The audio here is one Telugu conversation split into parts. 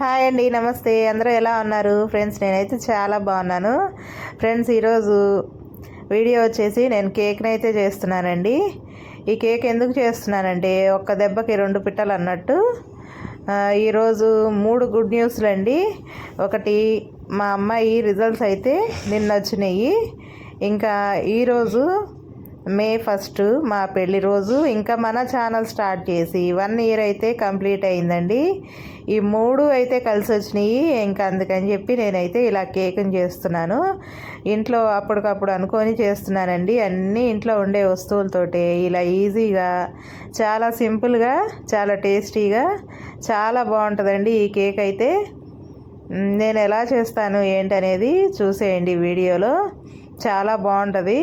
హాయ్ అండి నమస్తే. అందరూ ఎలా ఉన్నారు? ఫ్రెండ్స్ నేనైతే చాలా బాగున్నాను. ఫ్రెండ్స్ ఈరోజు వీడియో వచ్చేసి నేను కేక్ని అయితే చేస్తున్నానండి. ఈ కేక్ ఎందుకు చేస్తున్నానంటే ఒక్క దెబ్బకి రెండు పిట్టలు అన్నట్టు. ఈరోజు మూడు గుడ్ న్యూస్లు అండి ఒకటి మా అమ్మాయి రిజల్ట్స్ అయితే నిన్న వచ్చినాయి ఇంకా ఈరోజు మే ఫస్ట్ మా పెళ్ళి రోజు ఇంకా మన ఛానల్ స్టార్ట్ చేసి వన్ ఇయర్ అయితే కంప్లీట్ అయిందండి. ఈ మూడు అయితే కలిసి వచ్చినాయి. ఇంకా అందుకని చెప్పి నేనైతే ఇలా కేక్ని చేస్తున్నాను. ఇంట్లో అప్పటికప్పుడు అనుకొని చేస్తున్నానండి. అన్నీ ఇంట్లో ఉండే వస్తువులతోటే ఇలా ఈజీగా చాలా సింపుల్గా చాలా టేస్టీగా చాలా బాగుంటుందండి ఈ కేక్ అయితే. నేను ఎలా చేస్తాను ఏంటనేది చూసేయండి వీడియోలో. చాలా బాగుంటుంది.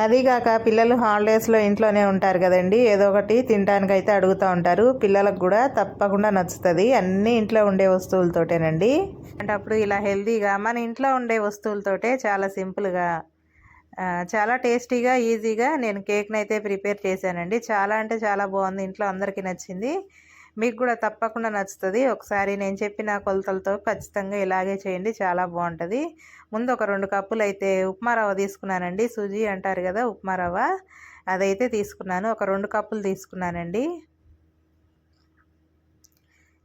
అదీగాక పిల్లలు హాలిడేస్లో ఇంట్లోనే ఉంటారు కదండి. ఏదో ఒకటి తినడానికి అయితే అడుగుతూ ఉంటారు. పిల్లలకు కూడా తప్పకుండా నచ్చుతుంది. అన్నీ ఇంట్లో ఉండే వస్తువులతోటేనండి. అంటే అప్పుడు ఇలా హెల్తీగా మన ఇంట్లో ఉండే వస్తువులతోటే చాలా సింపుల్గా చాలా టేస్టీగా ఈజీగా నేను కేక్ని అయితే ప్రిపేర్ చేశానండి. చాలా అంటే చాలా బాగుంది. ఇంట్లో అందరికీ నచ్చింది. మీకు కూడా తప్పకుండా నచ్చుతుంది. ఒకసారి నేను చెప్పిన కొలతలతో ఖచ్చితంగా ఇలాగే చేయండి. చాలా బాగుంటుంది. ముందు ఒక రెండు కప్పులు అయితే ఉప్మా రవ్వ తీసుకున్నానండి. సూజీ అంటారు కదా ఉప్మా రవ్వ. అదైతే తీసుకున్నాను. ఒక రెండు కప్పులు తీసుకున్నానండి.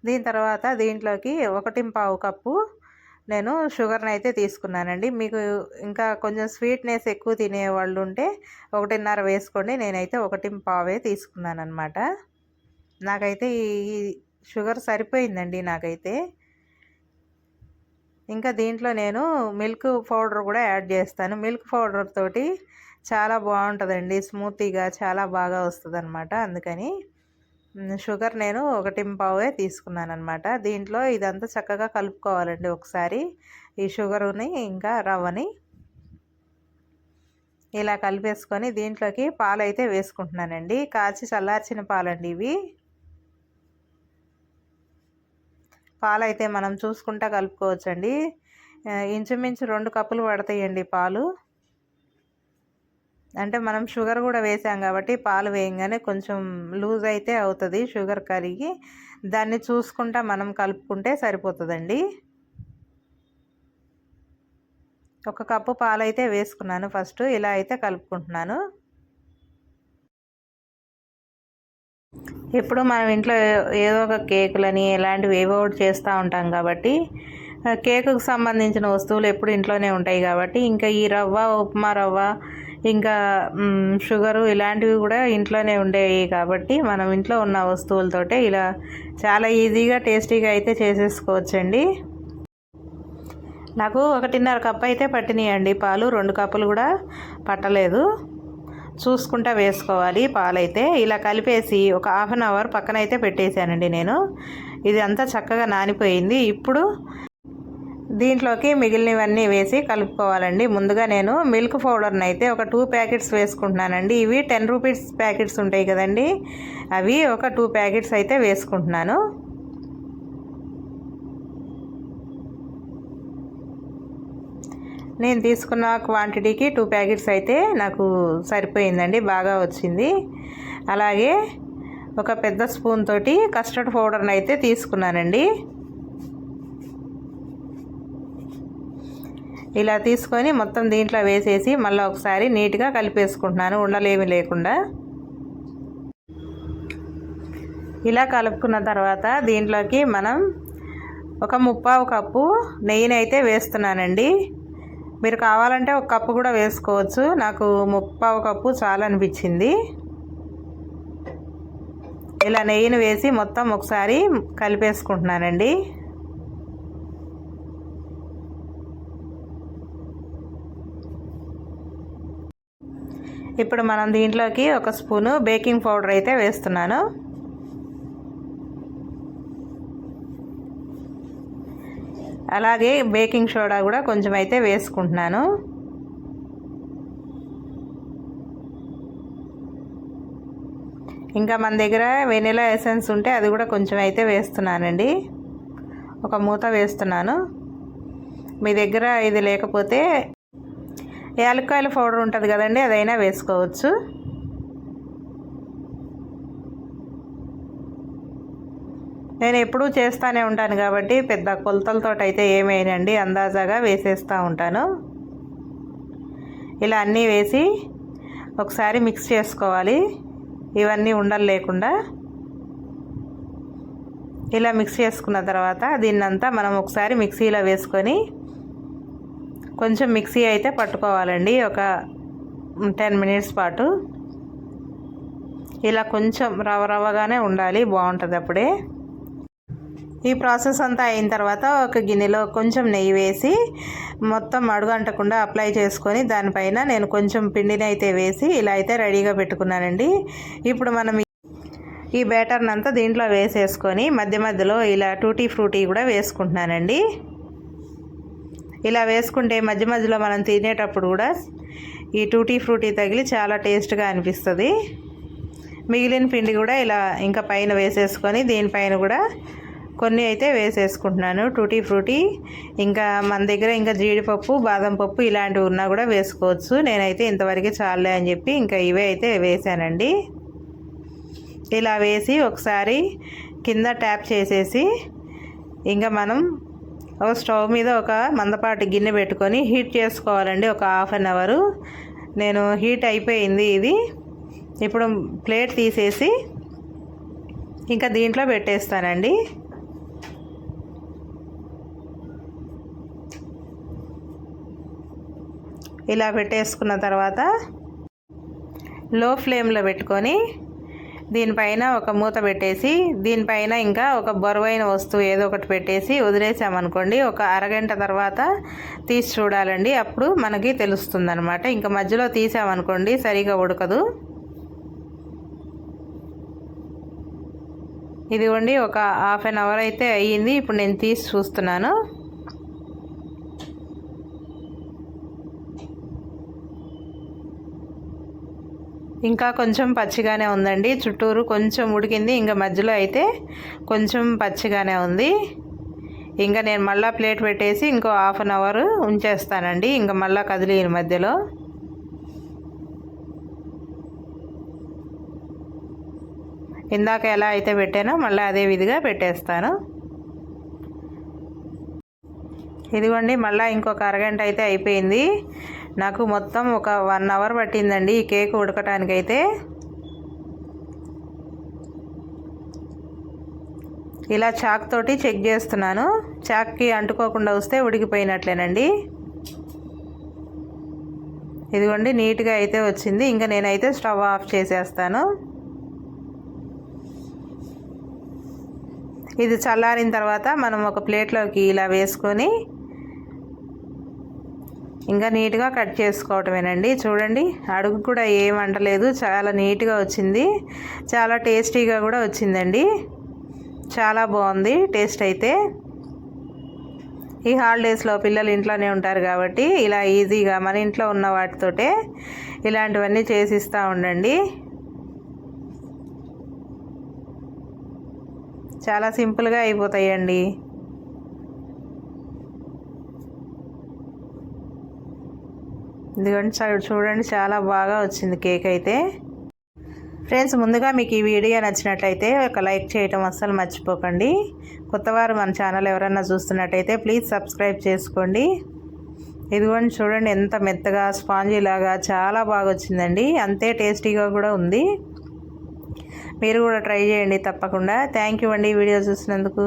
దీని తర్వాత దీంట్లోకి ఒకటి పావు కప్పు నేను షుగర్ని అయితే తీసుకున్నానండి. మీకు ఇంకా కొంచెం స్వీట్నెస్ ఎక్కువ తినే వాళ్ళు ఉంటే ఒకటిన్నర వేసుకోండి. నేనైతే ఒకటి పావే తీసుకున్నాను అనమాట నాకైతే ఈ షుగర్ సరిపోయిందండి నాకైతే. ఇంకా దీంట్లో నేను మిల్క్ పౌడర్ కూడా యాడ్ చేస్తాను. మిల్క్ పౌడర్ తోటి చాలా బాగుంటుందండి. స్మూతీగా చాలా బాగా వస్తుంది అనమాట అందుకని షుగర్ నేను ఒకటి పావే తీసుకున్నాను అనమాట దీంట్లో ఇదంతా చక్కగా కలుపుకోవాలండి ఒకసారి. ఈ షుగర్ని ఇంకా రవ్వని ఇలా కలిపేసుకొని దీంట్లోకి పాలు అయితే వేసుకుంటున్నానండి. కాచి చల్లార్చిన పాలండి ఇవి. పాలు అయితే మనం చూసుకుంటా కలుపుకోవచ్చండి. ఇంచుమించు రెండు కప్పులు పడతాయండి పాలు. అంటే మనం షుగర్ కూడా వేసాం కాబట్టి పాలు వేయంగానే కొంచెం లూజ్ అయితే అవుతుంది షుగర్ కరిగి. దాన్ని చూసుకుంటా మనం కలుపుకుంటే సరిపోతుందండి. ఒక కప్పు పాలైతే వేసుకున్నాను ఫస్ట్ ఇలా అయితే కలుపుకుంటున్నాను. ఇప్పుడు మనం ఇంట్లో ఏదో ఒక కేకులని ఇలాంటివి ఏవో ఒకటి చేస్తూ ఉంటాం కాబట్టి కేకుకు సంబంధించిన వస్తువులు ఎప్పుడు ఇంట్లోనే ఉంటాయి కాబట్టి ఇంకా ఈ రవ్వ ఉప్మా రవ్వ ఇంకా షుగరు ఇలాంటివి కూడా ఇంట్లోనే ఉండేవి కాబట్టి మనం ఇంట్లో ఉన్న వస్తువులతోటే ఇలా చాలా ఈజీగా టేస్టీగా అయితే చేసేసుకోవచ్చండి. నాకు ఒకటిన్నర కప్ అయితే పట్టినాయండి పాలు రెండు కప్పులు కూడా పట్టలేదు. చూసుకుంటా వేసుకోవాలి పాలైతే. ఇలా కలిపేసి ఒక హాఫ్ అన్ అవర్ పక్కన అయితే పెట్టేశానండి నేను. ఇది అంతా చక్కగా నానిపోయింది. ఇప్పుడు దీంట్లోకి మిగిలినవన్నీ వేసి కలుపుకోవాలండి. ముందుగా నేను మిల్క్ పౌడర్ని అయితే ఒక టూ ప్యాకెట్స్ వేసుకుంటున్నానండి. ఇవి టెన్ రూపీస్ ప్యాకెట్స్ ఉంటాయి కదండి. అవి ఒక టూ ప్యాకెట్స్ అయితే వేసుకుంటున్నాను. నేను తీసుకున్న క్వాంటిటీకి టూ ప్యాకెట్స్ అయితే నాకు సరిపోయిందండి బాగా వచ్చింది. అలాగే ఒక పెద్ద స్పూన్ తోటి కస్టర్డ్ పౌడర్ని అయితే తీసుకున్నానండి. ఇలా తీసుకొని మొత్తం దీంట్లో వేసేసి మళ్ళీ ఒకసారి నీట్గా కలిపేసుకుంటున్నాను ఉండలేమి లేకుండా. ఇలా కలుపుకున్న తర్వాత దీంట్లోకి మనం ఒక ముప్పావు కప్పు నెయ్యిని అయితే వేస్తున్నానండి. మీరు కావాలంటే ఒక కప్పు కూడా వేసుకోవచ్చు. నాకు ముప్పావు కప్పు చాలా అనిపించింది. ఇలా నెయ్యిని వేసి మొత్తం ఒకసారి కలిపేసుకుంటున్నానండి. ఇప్పుడు మనం దీంట్లోకి ఒక స్పూను బేకింగ్ పౌడర్ అయితే వేస్తున్నాను. అలాగే బేకింగ్ సోడా కూడా కొంచెం అయితే వేసుకుంటున్నాను. ఇంకా మన దగ్గర వెనిలా ఎసెన్స్ ఉంటే అది కూడా కొంచెం అయితే వేస్తున్నానండి. ఒక మూత వేస్తున్నాను. మీ దగ్గర ఇది లేకపోతే యాలక్కాయల పౌడర్ ఉంటుంది కదండి అదైనా వేసుకోవచ్చు. నేను ఎప్పుడూ చేస్తూనే ఉంటాను కాబట్టి పెద్ద కొలతలతో అయితే ఏమేనండి అందాజాగా వేసేస్తూ ఉంటాను. ఇలా అన్నీ వేసి ఒకసారి మిక్స్ చేసుకోవాలి. ఇవన్నీ ఉండలు లేకుండా. ఇలా మిక్స్ చేసుకున్న తర్వాత దీన్నంతా మనం ఒకసారి మిక్సీలో వేసుకొని కొంచెం మిక్సీ అయితే పట్టుకోవాలండి ఒక టెన్ మినిట్స్ పాటు. ఇలా కొంచెం రవ రవ్వగానే ఉండాలి బాగుంటుంది అప్పుడే. ఈ ప్రాసెస్ అంతా అయిన తర్వాత ఒక గిన్నెలో కొంచెం నెయ్యి వేసి మొత్తం అడుగంటకుండా అప్లై చేసుకొని దానిపైన నేను కొంచెం పిండిని అయితే వేసి ఇలా అయితే రెడీగా పెట్టుకున్నానండి. ఇప్పుడు మనం ఈ బ్యాటర్ని అంతా దీంట్లో వేసేసుకొని మధ్య మధ్యలో ఇలా టూటీ ఫ్రూటీ కూడా వేసుకుంటున్నానండి. ఇలా వేసుకుంటే మధ్య మధ్యలో మనం తినేటప్పుడు కూడా ఈ టూటీ ఫ్రూటీ తగిలి చాలా టేస్ట్గా అనిపిస్తుంది. మిగిలిన పిండి కూడా ఇలా ఇంకా పైన వేసేసుకొని దీనిపైన కూడా కొన్ని అయితే వేసేసుకుంటున్నాను. టూటీ ఫ్రూటీ ఇంకా మన దగ్గర ఇంకా జీడిపప్పు బాదం పప్పు ఇలాంటివి ఉన్నా కూడా వేసుకోవచ్చు. నేనైతే ఇంతవరకు చాలే అని చెప్పి ఇంకా ఇవే అయితే వేసానండి. ఇలా వేసి ఒకసారి కింద ట్యాప్ చేసేసి ఇంకా మనం ఒక స్టవ్ మీద ఒక మందపాటి గిన్నె పెట్టుకొని హీట్ చేసుకోవాలండి. ఒక హాఫ్ అన్ అవరు. నేను హీట్ అయిపోయింది ఇది. ఇప్పుడు ప్లేట్ తీసేసి ఇంకా దీంట్లో పెట్టేస్తానండి. ఇలా పెట్టేసుకున్న తర్వాత లో ఫ్లేమ్లో పెట్టుకొని దీనిపైన ఒక మూత పెట్టేసి దీనిపైన ఇంకా ఒక బరువైన వస్తువు ఏదో ఒకటి పెట్టేసి వదిలేసామనుకోండి ఒక అరగంట తర్వాత తీసి చూడాలండి. అప్పుడు మనకి తెలుస్తుంది అనమాట ఇంకా మధ్యలో తీసామనుకోండి సరిగా ఉడకదు. ఇదిగోండి ఒక హాఫ్ అన్ అవర్ అయితే అయ్యింది. ఇప్పుడు నేను తీసి చూస్తున్నాను. ఇంకా కొంచెం పచ్చిగానే ఉందండి. చుట్టూరు కొంచెం ఉడికింది. ఇంకా మధ్యలో అయితే కొంచెం పచ్చిగానే ఉంది. ఇంకా నేను మళ్ళీ ప్లేట్ పెట్టేసి ఇంకో హాఫ్ అన్ అవర్ ఉంచేస్తానండి. ఇంకా మళ్ళీ కదిలి మధ్యలో. ఇందాక ఎలా అయితే పెట్టానో మళ్ళీ అదే విధిగా పెట్టేస్తాను. ఇదిగోండి మళ్ళీ ఇంకొక అరగంట అయితే అయిపోయింది. నాకు మొత్తం ఒక వన్ అవర్ పట్టిందండి ఈ కేక్ ఉడకటానికైతే. ఇలా చాక్ తోటి చెక్ చేస్తున్నాను. చాక్కి అంటుకోకుండా వస్తే ఉడికిపోయినట్లేనండి. ఇదిగోండి నీట్గా అయితే వచ్చింది. ఇంకా నేనైతే స్టవ్ ఆఫ్ చేసేస్తాను. ఇది చల్లారిన తర్వాత మనం ఒక ప్లేట్లోకి ఇలా వేసుకొని ఇంకా నీట్గా కట్ చేసుకోవటమేనండి. చూడండి అడుగు కూడా ఏం అంటలేదు చాలా నీట్గా వచ్చింది. చాలా టేస్టీగా కూడా వచ్చిందండి. చాలా బాగుంది టేస్ట్ అయితే. ఈ హాలిడేస్లో పిల్లలు ఇంట్లోనే ఉంటారు కాబట్టి ఇలా ఈజీగా మన ఇంట్లో ఉన్న వాటితోటే ఇలాంటివన్నీ చేసిస్తూ ఉండండి. చాలా సింపుల్గా అయిపోతాయండి. ఇదిగోండి చూడండి చాలా బాగా వచ్చింది కేక్ అయితే. ఫ్రెండ్స్ ముందుగా మీకు ఈ వీడియో నచ్చినట్లయితే ఒక లైక్ చేయటం అస్సలు మర్చిపోకండి. కొత్తవారు మన ఛానల్ ఎవరన్నా చూస్తున్నట్టయితే ప్లీజ్ సబ్స్క్రైబ్ చేసుకోండి. ఇదిగోండి చూడండి ఎంత మెత్తగా స్పాంజీ లాగా చాలా బాగా వచ్చిందండి. అంతే టేస్టీగా కూడా ఉంది. మీరు కూడా ట్రై చేయండి తప్పకుండా. థ్యాంక్ యూ అండి వీడియో చూసినందుకు.